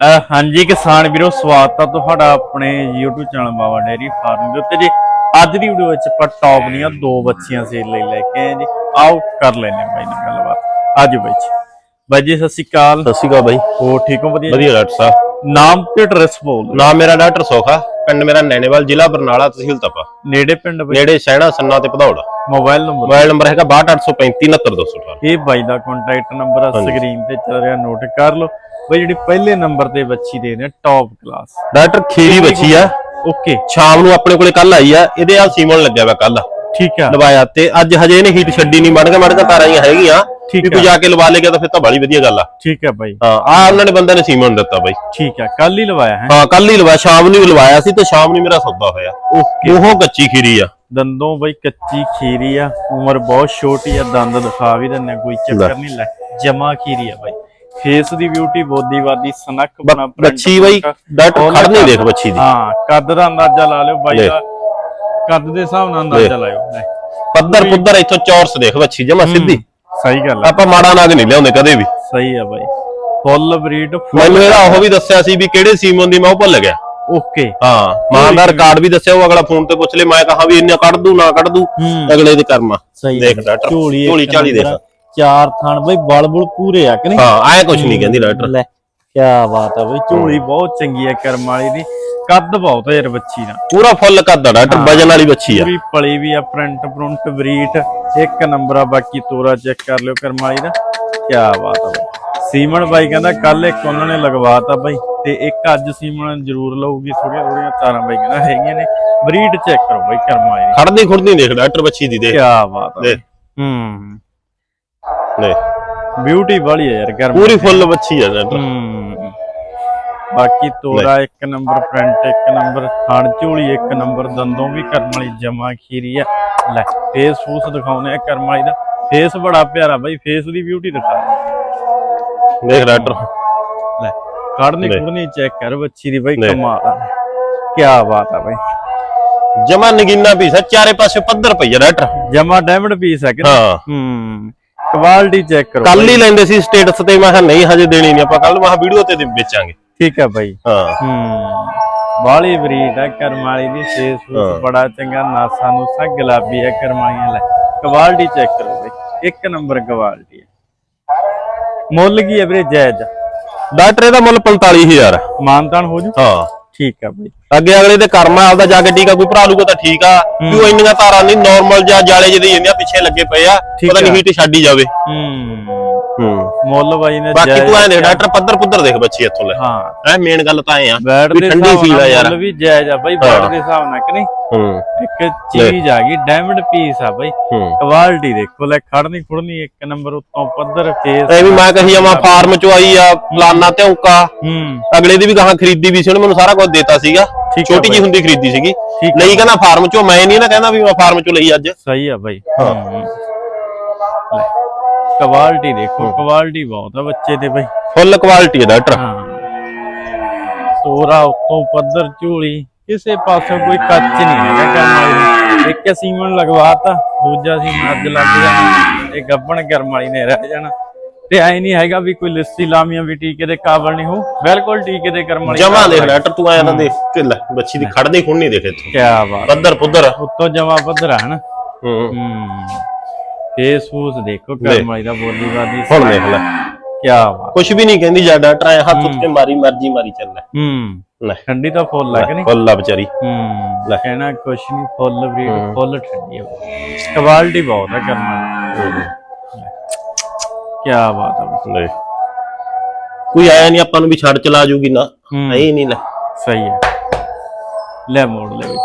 ਹਾਂਜੀ ਕਿਸਾਨ ਵੀਰੋ ਸਵਾਗਤ ਹੈ ਤੁਹਾਡਾ ਆਪਣੇ YouTube channel Baba dairy farm ਦੇ ਉੱਤੇ ਜੀ। ਅੱਜ ਦੀ ਵੀਡੀਓ ਵਿੱਚ ਆਪਾਂ ਟੌਪ ਦੀਆਂ ਦੋ ਬੱਚੀਆਂ ਸੇਲ ਲਈ ਲੈ ਕੇ ਆਏ ਜੀ। ਆਓ ਕਰ ਲੈਨੇ ਬਾਈ ਨਾਲ ਗੱਲਬਾਤ। ਆਜੋ ਬਾਈ ਜੀ। ਬਾਈ ਜੀ ਸਤਿ ਸ਼੍ਰੀ ਅਕਾਲ। ਸਤਿ ਸ਼੍ਰੀ ਅਕਾਲ ਬਾਈ। ਹੋ ਠੀਕ ਹੋ? ਵਧੀਆ? ਵਧੀਆ ਡਾਕਟਰ ਸਾਹਿਬ। ਨਾਮ ਤੇ ਐਡਰੈਸ ਬੋਲ। ਨਾਮ ਮੇਰਾ ਡਾਕਟਰ ਸੋਖਾ ਪਿੰਡ ਮੇਰਾ ਨੈਣੇਵਾਲ ਜ਼ਿਲ੍ਹਾ ਬਰਨਾਲਾ ਤਹਿਸੀਲ ਤਪਾ। ਨੇੜੇ ਪਿੰਡ ਨੇੜੇ ਸੈਣਾ ਸੰਨਾ ਤੇ Bhadaur. Mobile number mobile number ਹੈਗਾ 6283539218 ਇਹ ਬਾਈ ਦਾ ਕੰਟੈਕਟ ਨੰਬਰ ਆ ਸਕਰੀਨ ਤੇ ਚੱਲ ਰਿਹਾ ਨੋਟ ਕਰ ਲਓ। ਬਾਈ ਜਿਹੜੀ ਪਹਿਲੇ ਨੰਬਰ ਤੇ ਬੱਚੀ ਦੇ ਨੇ ਟੌਪ ਕਲਾਸ ਡਾਕਟਰ ਖੀਰੀ ਬੱਚੀ ਆ। ਓਕੇ ਸ਼ਾਮ ਨੂੰ ਆਪਣੇ ਕੋਲੇ ਕੱਲ ਆਈ ਆ ਇਹਦੇ ਆ ਸੀਮਨ ਲੱਗਿਆ ਵਾ ਕੱਲ ਠੀਕ ਆ। ਲਵਾਇਆ ਤੇ ਅੱਜ ਹਜੇ ਇਹਨੇ ਹੀਟ ਛੱਡੀ ਨਹੀਂ ਮੜ ਕੇ ਮੜ ਕੇ ਤਾਰਾਂ ਹੀ ਹੈਗੀਆਂ। ਠੀਕ ਵੀ ਆ। ਤੂੰ ਜਾ ਕੇ ਲਵਾ ਲੇਗਾ ਤਾਂ ਫਿਰ ਤਾਂ ਬੜੀ ਵਧੀਆ ਗੱਲ ਆ। ਠੀਕ ਆ ਬਾਈ। ਹਾਂ ਆ ਉਹਨਾਂ ਨੇ ਬੰਦੇ ਨੇ ਸੀਮਨ ਦਿੱਤਾ ਬਾਈ। ਠੀਕ ਆ ਕੱਲ ਹੀ ਲਵਾਇਆ ਹੈ। ਹਾਂ ਕੱਲ ਹੀ ਲਵਾਇਆ ਸ਼ਾਮ ਨੂੰ ਹੀ ਲਵਾਇਆ ਸੀ ਤੇ ਸ਼ਾਮ ਨੂੰ ਹੀ ਮੇਰਾ ਸੌਦਾ ਹੋਇਆ। ਓਕੇ ਉਹ ਕੱਚੀ ਖੀਰੀ ਆ। ਦੰਦੋਂ ਬਈ ਕੱਚੀ ਖੀਰੀ ਆ ਉਮਰ ਬਹੁਤ ਛੋਟੀ ਆ ਦੰਦ ਦਿਖਾ ਵੀ ਦਿੰਨੇ ਕੋਈ ਚੱਕਰ ਨਹੀਂ ਲੈ ਜਮਾ ਖੀਰੀ ਆ ਬਾਈ। ਫੇਸ ਦੀ ਬਿਊਟੀ ਬੋਦੀਵਾਦੀ ਸਨਕ ਬਣਾ ਬੱਚੀ ਬਾਈ ਡਾਕਟਰ ਖੜ ਨਹੀਂ ਦੇਖ ਬੱਚੀ ਦੀ। ਹਾਂ ਕੱਦ ਦਾ ਅੰਦਾਜ਼ਾ ਲਾ ਲਿਓ ਬਾਈ। ਦਾ। ਕੱਦ ਦੇ ਹਿਸਾਬ ਨਾਲ ਅੰਦਾਜ਼ਾ ਲਾਇਓ ਪੱਧਰ ਪੁੱਧਰ ਇੱਥੋਂ ਚੌਰਸ ਦੇਖ ਬੱਚੀ ਜਮਾ ਸਿੱਧੀ। ਸਹੀ ਗੱਲ ਆ। ਆਪਾਂ ਮਾੜਾ ਨਾਗ ਨਹੀਂ ਲਿਆਉਂਦੇ ਕਦੇ ਵੀ। ਸਹੀ ਆ ਬਾਈ। ਫੁੱਲ ਬਰੀਡ ਮੈਨੂੰ ਇਹਦਾ ਉਹ ਵੀ ਦੱਸਿਆ ਸੀ ਵੀ ਕਿਹੜੇ ਸੀਮਨ ਦੀ ਮੈਂ ਉਹ ਭੁੱਲ ਗਿਆ। ਓਕੇ। ਹਾਂ ਮਾਂ ਦਾ ਰਿਕਾਰਡ ਵੀ ਦੱਸਿਆ ਉਹ ਅਗਲਾ ਫੋਨ ਤੇ ਪੁੱਛ ਲੇ ਮੈਂ ਕਹਾ ਵੀ ਇੰਨਾ ਕੱਢ ਦੂ ਨਾ ਕੱਢ ਦੂ ਅਗਲੇ ਦੇ ਕਰਮਾ। ਸਹੀ ਦੇਖ ਆ। ਡਾਕਟਰ ਝੋਲੀ ਝੋਲੀ ਝਾਲੀ ਦੇਖ। ਚਾਰ ਥਣ ਬਈ ਬਲ ਬੁਲ ਪੂਰੇ ਆ ਕਿ ਨਹੀਂ? ਹਾਂ ਐ ਕੁਛ ਨਹੀਂ ਕਹਿੰਦੀ ਡਾਕਟਰ ਲੈ ਕੀ ਬਾਤ ਆ ਬਈ ਝੋਲੀ ਬਹੁਤ ਚੰਗੀ ਆ ਕਰਮ ਵਾਲੀ ਦੀ। ਕੱਦ ਬਹੁਤ ਆ ਯਾਰ ਬੱਚੀ ਦਾ। ਪੂਰਾ ਫੁੱਲ ਕਰਦਾ ਡਾਕਟਰ ਵਜਨ ਵਾਲੀ ਬੱਚੀ ਆ। ਪੂਰੀ ਪਲੀ ਵੀ ਆ ਪ੍ਰਿੰਟ ਪ੍ਰਿੰਟ ਬਰੀਟ ਇੱਕ ਨੰਬਰ ਆ ਬਾਕੀ ਤੋਰਾ ਚੈੱਕ ਕਰ ਲਿਓ ਕਰਮ ਵਾਲੀ ਦਾ। ਕੀ ਬਾਤ ਆ ਬਈ। ਸੀਮਨ ਬਾਈ ਕਹਿੰਦਾ ਕੱਲ ਇੱਕ ਉਹਨਾਂ ਨੇ ਲਗਵਾਤਾ ਬਾਈ ਤੇ ਇੱਕ ਅੱਜ ਸੀਮਨ ਜ਼ਰੂਰ ਲਊਗੀ ਥੋੜੀਆਂ ਥੋੜੀਆਂ ਤਾਰਾਂ ਬਾਈ ਕਹਿੰਦਾ ਹੈਗੀਆਂ ਨੇ। ਬਰੀਡ ਚੈੱਕ ਕਰੋ ਬਾਈ ਕਰਮ ਵਾਲੀ ਦੀ। ਖੜਦੀ ਖੁੜਦੀ ਦੇਖ ਡਾਕਟਰ ਬੱਚੀ ਦੀ ਦੇਖ। ਕੀ ਬਾਤ ਆ ਹੂੰ। ਲੈ ਬਿਊਟੀ ਵਾਲੀ ਆ ਯਾਰ ਕਰਮ ਪੂਰੀ ਫੁੱਲ ਬੱਚੀ ਆ ਡਾਕਟਰ ਹਮ। ਬਾਕੀ ਤੋਰਾ ਇੱਕ ਨੰਬਰ ਪ੍ਰਿੰਟ ਇੱਕ ਨੰਬਰ ਥਣ ਝੋਲੀ ਇੱਕ ਨੰਬਰ ਦੰਦੋਂ ਵੀ ਕਰਮ ਵਾਲੀ ਜਮਾ ਖੀਰੀ ਆ। ਲੈ ਫੇਸ ਫੂਸ ਦਿਖਾਉਨੇ ਆ ਕਰਮ ਵਾਲੀ ਦਾ। ਫੇਸ ਬੜਾ ਪਿਆਰਾ ਬਾਈ ਫੇਸ ਦੀ ਬਿਊਟੀ ਦਿਖਾ। ਦੇਖ ਡਾਕਟਰ। ਲੈ ਲੈ। ਖੁੜਨੀ ਚੈੱਕ ਕਰ ਬੱਚੀ ਦੀ ਬਾਈ। ਕਮਾਲ ਆ। ਕੀ ਬਾਤ ਆ ਬਾਈ। ਜਮਾ ਨਗੀਨਾ ਪੀਸ ਆ ਚਾਰੇ ਪਾਸੇ ਪੱਧਰ ਪਈ ਆ ਡਾਕਟਰ। ਜਮਾ ਡਾਇਮੰਡ ਪੀਸ ਆ ਕਿ ਹਾਂ। ਹੂੰ। ਕੁਆਲਿਟੀ ਚੈੱਕ ਕਰੋ ਕੱਲ ਹੀ ਲੈਂਦੇ ਸੀ ਸਟੇਟਸ ਤੇ ਮੈਂ ਕਿਹਾ ਨਹੀਂ ਹਜੇ ਦੇਣੀ ਨਹੀਂ ਆਪਾਂ ਕੱਲ ਮੈਂ ਵੀਡੀਓ ਤੇ ਵੇਚਾਂਗੇ। ਠੀਕ ਆ ਬਾਈ। ਹਾਂ। ਹੂੰ। ਬਾਲੀ ਬਰੀਡ ਆ ਕਰਮ ਵਾਲੀ ਦੀ ਫੇਸ ਹਾਂ। ਫੂਸ ਬੜਾ ਚੰਗਾ ਨਾਸਾ ਨੂਸਾ ਗੁਲਾਬੀ ਆ ਕਰਮਾਈਆਂ ਲੈ। ਕੁਆਲਿਟੀ ਚੈੱਕ ਕਰੋ ਬਈ। ਇੱਕ ਨੰਬਰ ਕੁਆਲਿਟੀ ਹੈ। ਮੁੱਲ ਕੀ ਹੈ ਵੀਰੇ ਜਾਇਜ਼? ਡਾਕਟਰ ਇਹਦਾ ਮੁੱਲ 45000 ਆ। ਮਾਨਤਾਨ ਹੋ ਜੂ? ਹਾਂ। ਠੀਕ ਆ ਬਈ। ਅੱਗੇ ਅਗਲੇ ਦੇ ਕਰਮ ਆ ਆਪਦਾ ਜਾ ਕੇ ਟੀਕਾ ਕੋਈ ਭਰਾ ਲੂਗਾ ਤਾਂ ਠੀਕ ਆ। ਉਹ ਇੰਨੀਆਂ ਤਾਰਾਂ ਨਹੀਂ ਨਾਰਮਲ ਜਾਂ ਜਾਲੇ ਜਿਹਦੇ ਇੰਨੀਆਂ ਪਿੱਛੇ ਲੱਗੇ ਪਏ ਆ ਠੀਕ ਪਤਾ ਨਹੀਂ ਆ। ਹੀਟ ਛੱਡ ਹੀ ਜਾਵੇ। ਹੂੰ। ਹੂੰ। ਮੁੱਲ ਬਾਈ ਨੇ ਬਾਕੀ ਜਾਇਜ਼ ਤੂੰ ਐ ਦੇਖ ਡਾਕਟਰ ਪੱਧਰ ਪੁੱਧਰ ਦੇਖ ਬੱਚੀ ਇੱਥੋਂ ਲੈ। ਹਾਂ। ਐ ਮੇਨ ਗੱਲ ਤਾਂ ਐ ਆ ਬੈਡ ਵੀ ਦੇ ਠੰਡੀ ਹਿਸਾਬ ਫੀਲ ਆ ਨਾਲ ਯਾਰ। ਮੁੱਲ ਵੀ ਜਾਇਜ਼ ਆ ਬਾਈ ਬੈਡ ਹਾਂ। ਦੇ ਹਿਸਾਬ ਨਾਲ ਕਿ ਨਹੀਂ? ਹੂੰ। ਇੱਕ ਚੀਜ਼ ਆ ਗਈ ਡਾਇਮੰਡ ਪੀਸ ਆ ਬਾਈ। ਹੂੰ। ਕੁਆਲਿਟੀ ਦੇਖੋ ਲੈ ਖੜਨੀ ਖੁੜਨੀ ਇੱਕ ਨੰਬਰ ਉੱਤੋਂ ਪੱਧਰ ਫੇਸ ਐ ਵੀ ਮੈਂ ਕਹੀ ਜਾਵਾਂ ਫਾਰਮ ਚੋਂ ਆਈ ਆ ਫਲਾਨਾ ਧੌਂਕਾ। ਹੂੰ। ਅਗਲੇ ਦੀ ਵੀ ਗਾਹਾਂ ਖਰੀਦੀ ਵੀ ਸੀ ਉਹਨੇ ਮੈਨੂੰ ਸਾਰਾ ਕੁਝ ਦਿੱਤਾ ਸੀਗਾ। ਛੋਟੀ ਜੀ। ਹੁੰਦੀ ਖਰੀਦੀ ਸੀਗੀ। ਲਈ ਕਹਿੰਦਾ ਫਾਰਮ ਚੋਂ ਮੈਂ ਨਹੀਂ ਨਾ ਕਹਿੰਦਾ ਵੀ ਮੈਂ ਫਾਰਮ ਚੋਂ ਲਈ ਅੱਜ। ਸਹੀ ਆ ਬਾਈ। ਹਾਂ। ਕੁਆਲਿਟੀ ਦੇਖੋ ਕੁਆਲਿਟੀ ਬਹੁਤ ਆ ਬੱਚੇ ਦੇ ਬਾਈ। ਫੁੱਲ ਕੁਆਲਿਟੀ ਹੈ ਡਾਕਟਰ ਹਾਂ। ਤੋਰਾ ਉੱਤੋਂ ਪੱਧਰ ਝੋਲੀ ਕਿਸੇ ਪਾਸੋਂ ਕੋਈ ਕੱਚ ਨਹੀਂ ਹੈਗਾ ਕੰਮ ਵਾਲੀ ਇੱਕ ਸੀਮਨ ਲਗਵਾਤਾ ਦੂਜਾ ਸੀਮਨ ਅੱਜ ਲੱਗ ਜਾਣਾ ਇਹ ਗੱਬਣ ਗਰਮ ਵਾਲੀ ਨੇ ਰਹਿ ਜਾਣਾ। ਤੇ ਐ ਨਹੀਂ ਹੈਗਾ ਵੀ ਕੋਈ ਲਿੱਸੀ ਲਾਮੀਆਂ ਵੀ ਟੀਕੇ ਦੇ ਕਾਬਲ ਨਹੀਂ ਹੋ ਬਿਲਕੁਲ ਟੀਕੇ ਦੇ ਕਰਮ ਵਾਲੀ ਜਮਾ ਦੇਖ ਡਾਕਟਰ ਤੂੰ ਆਇਆ ਤਾਂ ਦੇਖ ਕਿ ਲੈ ਬੱਚੀ ਦੀ ਖੜਦੀ ਖੁਣਨੀ ਦੇਖ ਇੱਥੋਂ। ਕਿਆ ਬਾਤ ਪੱਧਰ ਪੁੱਧਰ ਉੱਤੋਂ ਜਮਾ ਪੱਧਰਾ ਹੈ ਨਾ। ਹੂੰ। ਹੂੰ। ਫੇਸ ਫੂਸ ਦੇਖੋ ਕਰਮ ਵਾਲੀ ਦਾ ਬੋਲੀ ਬਾਦੀ ਹੁਣ ਦੇਖ ਲੈ। ਕਿਆ ਬਾਤ। ਕੁਝ ਵੀ ਨਹੀਂ ਕਹਿੰਦੀ ਜਾ ਡਾਕਟਰ ਐ ਹੱਥ ਉੱਤੇ ਮਾਰੀ ਮਰਜ਼ੀ ਮਾਰੀ ਚੱਲ ਲੈ ਹੂੰ। ਲੈ। ਠੰਡੀ ਤਾਂ ਫੁੱਲ ਲੱਗ ਨਹੀਂ ਫੁੱਲ ਆ ਵਿਚਾਰੀ। ਹੂੰ। ਲੈ। ਕਹਿਣਾ ਕੁਛ ਨਹੀਂ ਫੁੱਲ ਬਰੀਡ। ਫੁੱਲ ਠੰਡੀ ਹੋ ਕੁਆਲਿਟੀ ਬਹੁਤ ਹੈ। ਕਰਮ ਕਿਆ ਬਾਤ ਹੈ ਲੈ। ਕੋਈ ਆਇਆ ਨਹੀਂ ਆਪਾਂ ਨੂੰ ਵੀ ਛੱਡ ਚਲਾ ਜੂਗੀ ਨਾ। ਹੂੰ। ਐ ਨਹੀਂ ਲੈ। ਸਹੀ ਹੈ ਲੈ ਮੋੜ ਲੈ ਵੀ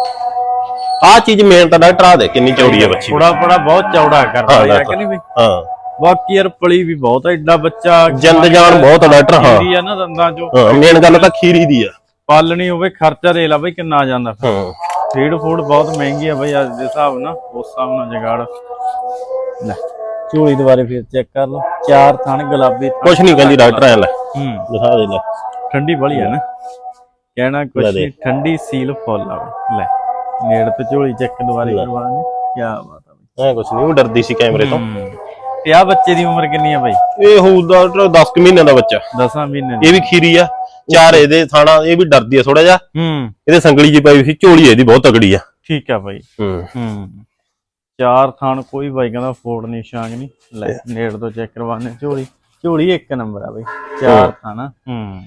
ਆ ਚੀਜ਼ ਮੇਨ ਤਾਂ ਡਾਕਟਰ ਆ ਦੇ ਕਿੰਨੀ ਚੌੜੀ ਹੈ ਬੱਚੀ। ਥੋੜਾ ਬੜਾ ਬਹੁਤ ਚੌੜਾ ਕਰਦਾ ਹਾਂ, ਕਿ ਨਹੀਂ ਵੀ? ਹਾਂ। ਬਾਕੀ ਯਾਰ ਪਲੀ ਵੀ ਬਹੁਤ ਹੈ ਏਡਾ ਬੱਚਾ ਜਿੰਦ ਜਾਨ ਬਹੁਤ ਆ ਡਾਕਟਰ ਹਾਂ। ਖੀਰੀ ਆ ਨਾ ਦੰਦਾਂ ਚੋਂ। ਹਾਂ ਮੇਨ ਗੱਲ ਤਾਂ ਖੀਰੀ ਦੀ ਆ। ਪਾਲਣੀ ਹੋਵੇ ਖਰਚਾ ਦੇ ਲਾ ਬਈ ਕਿੰਨਾ ਜਾਂਦਾ। ਹਾਂ। ਫੀਡ ਫੂਡ ਬਹੁਤ ਮਹਿੰਗੀ ਆ ਬਈ ਅੱਜ ਦੇ ਹਿਸਾਬ ਨਾਲ ਉਸ ਹਿਸਾਬ ਨਾਲ ਜਗਾੜ। ਲੈ ਝੋਲੀ ਦੁਬਾਰੇ ਫਿਰ ਚੈੱਕ ਕਰ ਲਓ। ਚਾਰ ਥਣ ਗੁਲਾਬੀ। ਕੁਛ ਨਹੀਂ ਕਹਿੰਦੀ ਡਾਕਟਰ ਐ ਲੈ। ਹੂੰ। ਦਿਖਾ ਦੇ ਲੈ। ਠੰਡੀ ਬੜੀ ਆ ਨਾ। ਕਹਿਣਾ ਕੁਛ। ਨਹੀਂ ਠੰਡੀ ਸੀਲ ਫੁੱਲ ਆ ਬਈ। ਲੈ। ਨੇੜ ਤੋਂ ਝੋਲੀ ਚੈੱਕ ਦੁਬਾਰੇ। ਕਰਵਾਉਣੀ ਕੀ ਬਾਤ ਆ ਬਈ। ਐ ਕੁਛ ਨਹੀਂ ਉਹ ਡਰਦੀ ਸੀ ਕੈਮਰੇ ਤੋਂ। ਤੇ ਆ ਬੱਚੇ ਦੀ ਉਮਰ ਕਿੰਨੀ ਆ ਬਈ? ਇਹ ਹੋਊ ਡਾਕਟਰ 10 ਕੁ ਮਹੀਨਿਆਂ ਦਾ ਬੱਚਾ। 10 ਮਹੀਨੇ ਦੀ। ਇਹ ਵੀ ਖੀਰੀ ਆ ਚਾਰ ਇਹਦੇ ਥਾਣਾ ਇਹ ਵੀ ਡਰਦੀ ਆ ਥੋੜਾ ਜਿਹਾ। ਹੂੰ। ਇਹਦੇ ਸੰਗਲੀ ਜੀ ਪਾਈ ਸੀ ਝੋਲੀ ਇਹਦੀ ਬਹੁਤ ਤਗੜੀ ਆ। ਠੀਕ ਆ ਬਾਈ। ਹੂੰ। ਹੂੰ। ਚਾਰ ਥਾਣ ਕੋਈ ਬਾਈ ਕਹਿੰਦਾ ਫੋੜ ਨਿਸ਼ਾਨ ਨਹੀਂ ਲੈ ਨੇੜ ਤੋਂ ਚੈੱਕ ਕਰਵਾਣੇ ਝੋਲੀ। ਝੋਲੀ ਇੱਕ ਨੰਬਰ ਆ ਬਾਈ। ਚਾਰ ਥਾਣਾ। ਹੂੰ।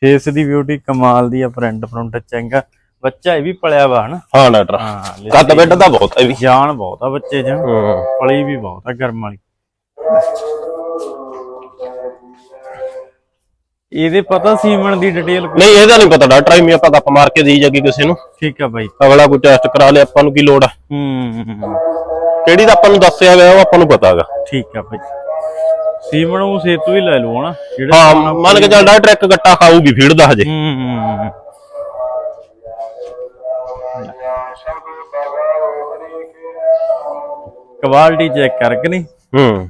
ਫੇਸ ਦੀ ਬਿਊਟੀ ਕਮਾਲ ਦੀ ਆ ਪ੍ਰਿੰਟ ਪ੍ਰਿੰਟ ਚੰਗਾ। ਬੱਚਾ ਇਹ ਵੀ ਪਲਿਆ ਵਾ ਹਨਾ। ਹਾਂ ਡਾਕਟਰ। ਹਾਂ ਕੱਦ ਬੈੱਡ ਦਾ ਬਹੁਤ ਹੈ ਵੀ। ਜਾਨ ਬਹੁਤ ਆ ਬੱਚੇ ਹੂੰ। ਪਲੀ ਵੀ ਬਹੁਤ ਆ ਗਰਮ ਵਾਲੀ। ਇਹਦੇ ਪਤਾ ਸੀਮਨ ਦੀ ਡਿਟੇਲ ਨਹੀਂ ਇਹਦਾ ਨਹੀਂ ਪਤਾ ਡਾਕਟਰ ਐਵੇਂ ਆਪਾਂ ਗੱਪ ਮਾਰ ਕੇ ਦੇਈ ਜਾਗੀ ਕਿਸੇ ਨੂੰ। ਠੀਕ ਆ ਬਾਈ। ਅਗਲਾ ਕੋਈ ਟੈਸਟ ਕਰਾ ਲਿਆ ਆਪਾਂ ਨੂੰ ਕੀ ਲੋੜ ਆ। ਹੂੰ ਕਿਹੜੀ ਦਾ ਆਪਾਂ ਨੂੰ ਦੱਸਿਆ ਗਿਆ ਉਹ ਆਪਾਂ ਨੂੰ ਪਤਾ ਹੈਗਾ ਠੀਕ ਆ ਬਾਈ। ਸੀਮਨ ਉਹ ਸੇਤੂ ਹੀ ਲੈ ਲਓ ਜਿਹੜੇ ਹਾਂ ਮੰਨ ਕੇ ਚੱਲ ਡਾਕਟਰ ਇੱਕ ਗੱਟਾ ਖਾਊਗੀ ਫੀਡ ਦਾ ਹਜੇ ਹੂੰ। ਕੁਆਲਿਟੀ ਚੈੱਕ ਕਰਕੇ ਨਹੀਂ ਹੂੰ।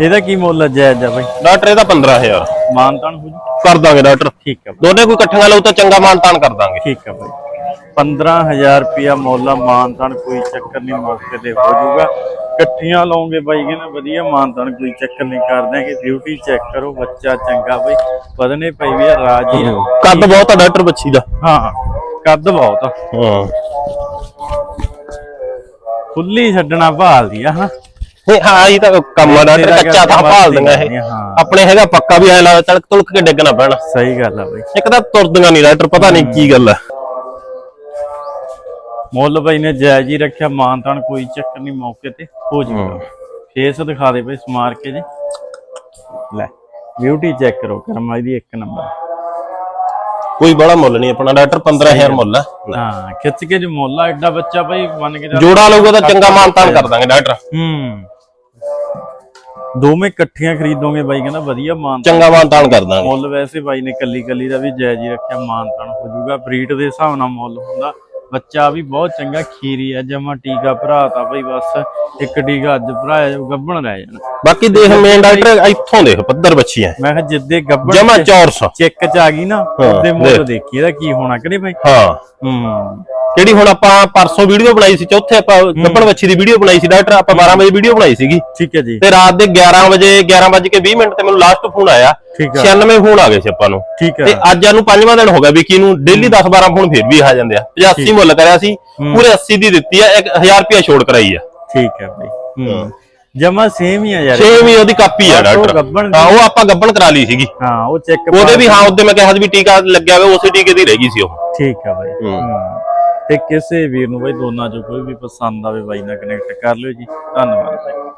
ਇਹਦਾ ਕੀ ਮੁੱਲ ਜਾਇਜ਼ ਆ ਬਾਈ? ਡਾਕਟਰ ਇਹਦਾ 15000 ਮਾਨਤਾਨ ਹੋ ਜੂ। ਕਰ ਦਾਂਗੇ ਡਾਕਟਰ। ਠੀਕ ਆ ਬਾਈ। ਦੋਨੇ ਕੋਈ ਇਕੱਠੀਆਂ ਲਓ ਤਾਂ ਚੰਗਾ ਮਾਨਤਾਨ ਕਰ ਦਾਂਗੇ। ਠੀਕ ਆ ਬਾਈ। 15000 ਰੁਪਿਆ ਮੁੱਲ ਆ ਮਾਨਤਾਨ ਕੋਈ ਚੱਕਰ ਨਹੀਂ ਮੌਕੇ ਤੇ ਹੋ ਜਾਊਗਾ ਇਕੱਠੀਆਂ ਲਾਉਂਗੇ ਬਾਈ ਕਹਿੰਦਾ ਵਧੀਆ ਮਾਨਤਾਨ ਕੋਈ ਚੱਕਰ ਨਹੀਂ ਕਰਦੇ ਕਿ ਬਿਊਟੀ ਚੈੱਕ ਕਰੋ ਬੱਚਾ ਚੰਗਾ ਬਾਈ। ਵਧਨੇ ਪਈ ਵੀ ਆ ਰਾਜੀ ਆ। ਕੱਦ ਬਹੁਤ ਆ ਡਾਕਟਰ ਬੱਚੀ ਦਾ। ਹਾਂ ਕੱਦ ਬਹੁਤ ਆ। ਹਾਂ। ਖੁੱਲੀ ਛੱਡਣਾ ਭਾਲਦੀ ਆ ਹਾਂ ਨਹੀਂ ਹਾਂ ਇਹ ਤਾਂ ਕੰਮ ਤੇਰਾ ਕੱਚਾ ਤਾਂ ਭਾਲਦੀਆਂ ਇਹ। ਹਾਂ। ਆਪਣੇ ਹੈਗਾ ਪੱਕਾ ਵੀ ਐ ਲੱਗਦਾ ਤੜਕ ਤੁਲਕ ਕੇ ਡਿੱਗਣਾ ਪੈਣਾ। ਸਹੀ ਗੱਲ ਆ ਬਾਈ। ਇੱਕ ਤਾਂ ਤੁਰਦੀਆਂ ਨਹੀਂ ਡਾਕਟਰ ਪਤਾ ਨਹੀਂ ਕੀ ਗੱਲ ਆ। ਮੁੱਲ ਬਾਈ ਨੇ ਜਾਇਜ਼ ਹੀ ਰੱਖਿਆ ਮਾਨਤਾਨ ਕੋਈ ਚੱਕਰ ਨਹੀਂ ਮੌਕੇ ਤੇ ਹੋ ਜਾਊਗਾ ਫੇਸ ਦਿਖਾ ਦੇ ਬਾਈ ਸਮਾਰ ਕੇ ਜੀ। ਲੈ ਬਿਊਟੀ ਚੈੱਕ ਕਰੋ ਕਰਮਾਈ ਦੀ ਇੱਕ ਨੰਬਰ। ਕੋਈ ਬੜਾ ਮੁੱਲ ਨਹੀਂ ਆਪਣਾ ਡਾਕਟਰ 15000 ਮੁੱਲ ਆ। ਹਾਂ ਖਿੱਚ ਕੇ ਜੋ ਮੁੱਲ ਆ ਐਡਾ ਬੱਚਾ ਬਾਈ ਮੰਨ ਕੇ ਜੋੜਾ ਲਊਗਾ ਤਾਂ ਚੰਗਾ ਮਾਨਤਾਨ ਕਰ ਦਾਂਗੇ ਡਾਕਟਰ। ਹੂੰ। ਦੋਵੇਂ ਇਕੱਠੀਆਂ ਖਰੀਦੋਗੇ ਬਾਈ ਕਹਿੰਦਾ ਵਧੀਆ ਮਾਨ ਚੰਗਾ ਮਾਨਤਾਨ ਕਰ ਦਾਂਗੇ। ਮੁੱਲ ਵੈਸੇ ਬਾਈ ਨੇ ਕੱਲੀ ਕੱਲੀ ਦਾ ਵੀ ਜਾਇਜ਼ ਹੀ ਰੱਖਿਆ ਮਾਨਤਾਨ ਹੋ ਜਾਊਗਾ। ਬਰੀਡ ਦੇ ਹਿਸਾਬ ਨਾਲ ਮੁੱਲ ਹੁੰਦਾ। ਬੱਚਾ ਵੀ ਬਹੁਤ ਚੰਗਾ ਖੀਰੀ ਹੈ ਜਮਾ ਟੀਕਾ ਭਰਾ ਤਾਂ ਬਈ ਬਸ ਇੱਕ ਟੀਕਾ ਅੱਜ ਭਰਾਇਆ ਜਾਊ ਗੱਭਣ ਰਹਿ ਜਾਣਾ। ਬਾਕੀ ਦੇਖ ਮੇਨ ਡਾਕਟਰ ਇੱਥੋਂ ਦੇਖ ਪੱਧਰ ਬੱਚੀ ਐ ਮੈਂ ਕਿਹਾ ਜਿੱਦੇ ਗੱਭਣ ਜਮਾ ਚੌਰਸ ਚੈੱਕ ਚ ਆ ਗਈ ਨਾ ਉਹਦੇ ਮੁੱਲ। ਦੇਖੀ। ਇਹਦਾ ਕੀ ਹੋਣਾ ਕਿਹੜੇ ਬਾਈ? ਹਾਂ। ਹੂੰ। ਕਿਹੜੀ ਹੁਣ ਆਪਾਂ ਪਰਸੋਂ ਵੀਡੀਓ ਬਣਾਈ ਸੀ ਚੌਥੇ ਆਪਾਂ ਗੱਪਣ ਬੱਚੀ ਦੀ ਵੀਡੀਓ ਬਣਾਈ ਸੀ ਡਾਕਟਰ ਆਪਾਂ 12 ਵਜੇ ਵੀਡੀਓ ਬਣਾਈ ਸੀਗੀ। ਠੀਕ ਹੈ ਜੀ। ਤੇ ਰਾਤ ਦੇ 11 ਵਜੇ 11 ਵਜੇ ਕੇ 20 ਮਿੰਟ ਤੇ ਮੈਨੂੰ ਲਾਸਟ ਫੋਨ ਆਇਆ। ਠੀਕ ਹੈ 96 ਫੋਨ ਆ ਗਏ ਸੀ ਆਪਾਂ ਨੂੰ। ਠੀਕ ਤੇ ਹੈ ਅੱਜ ਇਹਨੂੰ ਪੰਜਵਾਂ ਦਿਨ ਹੋ ਗਿਆ ਵਿਕੀ ਨੂੰ ਡੇਲੀ 10 12 ਫੋਨ ਫਿਰ ਵੀ ਆ ਜਾਂਦੇ ਆ। 85 ਮੁੱਲ ਕਰਿਆ ਸੀ ਪੂਰੇ 80 ਦੀ ਦਿੱਤੀ ਆ 1000 ਰੁਪਿਆ ਛੋੜ ਕਰਾਈ ਆ। ਠੀਕ ਹੈ ਬਾਈ। ਹੂੰ। ਜਮਾ ਸੇਮ ਹੀ ਆ ਯਾਰ। ਛੇ ਵੀ ਉਹਦੀ ਕਾਪੀ ਆ ਡਾਕਟਰ। ਹਾਂ ਉਹ ਆਪਾਂ ਗੱਬਣ ਕਰਾ ਲਈ ਸੀਗੀ। ਹਾਂ ਉਹ ਚੈੱਕ ਉਹਦੇ ਵੀ ਹਾਂ ਉਹਦੇ ਮੈਂ ਕਿਹਾ ਸੀ ਵੀ ਟੀਕਾ ਲੱਗਿਆ ਹੋਇਆ ਉਸੇ ਟੀਕੇ ਦੀ ਰਹਿ ਗਈ ਸੀ ਉਹ। ਠੀਕ ਹੈ ਬਾਈ। ਹੂੰ। ਤੇ ਕਿਸੇ ਵੀਰ ਨੂੰ ਬਾਈ ਦੋਨਾਂ ਚੋਂ ਕੋਈ ਵੀ ਪਸੰਦ ਆਵੇ ਬਾਈ ਨਾਲ ਕਨੈਕਟ ਕਰ ਲਿਓ ਜੀ। ਧੰਨਵਾਦ ਬਾਈ।